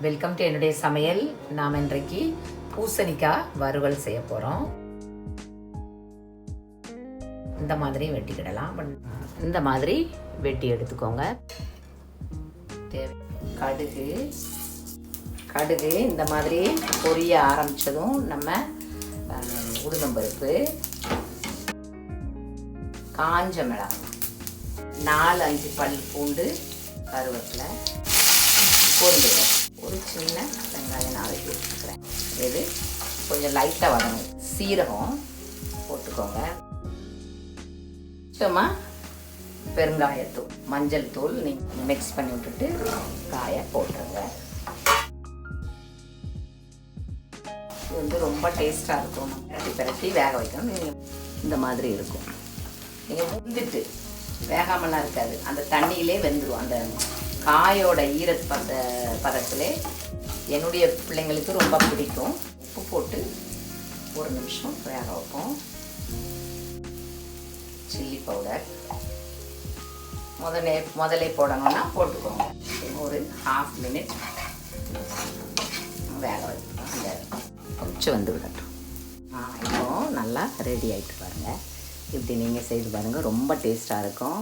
Welcome to என்னுடைய சமையல். நாம் இன்றைக்கு பூசணிக்காய் வறுவல் செய்ய போகிறோம் இந்த மாதிரி வெட்டிக்கிடலாம். இந்த மாதிரி வெட்டி எடுத்துக்கோங்க. தேவை கடுகு. கடுகு இந்த மாதிரி பொரிய ஆரம்பித்ததும் நம்ம உளுந்தம்பருப்பு காஞ்ச மிளகாய். நாலு அஞ்சு பல் பூண்டு கருவேப்பிலை பொருந்துங்க ஒரு சின்ன வெங்காயம் நாளைக்கு வெட்டி வச்சுக்கிறேன் இது கொஞ்சம் லைட்டாக வதங்கும் சீரகம் போட்டுக்கோங்க. சும்மா பெருங்காயத்தூள் மஞ்சள் தூள் நீங்கள் மிக்ஸ் பண்ணி விட்டுட்டு காயை போட்டுருங்க. இது வந்து ரொம்ப டேஸ்ட்டாக இருக்கும். பிரட்டி பிரட்டி வேக வைக்கணும். நீங்கள் இந்த மாதிரி இருக்கும். நீங்கள் வெந்துட்டு வேகாமலாம் இருக்காது. அந்த தண்ணியிலே வெந்துடும் அந்த காயோட ஈர பத பதத்திலே என்னுடைய பிள்ளைங்களுக்கு ரொம்ப பிடிக்கும். உப்பு போட்டு ஒரு நிமிஷம் வேக வைப்போம். Chilli powder. முதல்ல முதல்ல போடணும்னா போட்டுக்கோங்க. ஒரு ஹாஃப் மினிட் வேக வைப்போம். அந்த கொஞ்சம் வந்து விடட்டும். இப்போ நல்லா ரெடி ஆகிட்டு பாருங்கள் இப்படி நீங்கள் செய்து பாருங்கள் ரொம்ப டேஸ்ட்டாக இருக்கும்.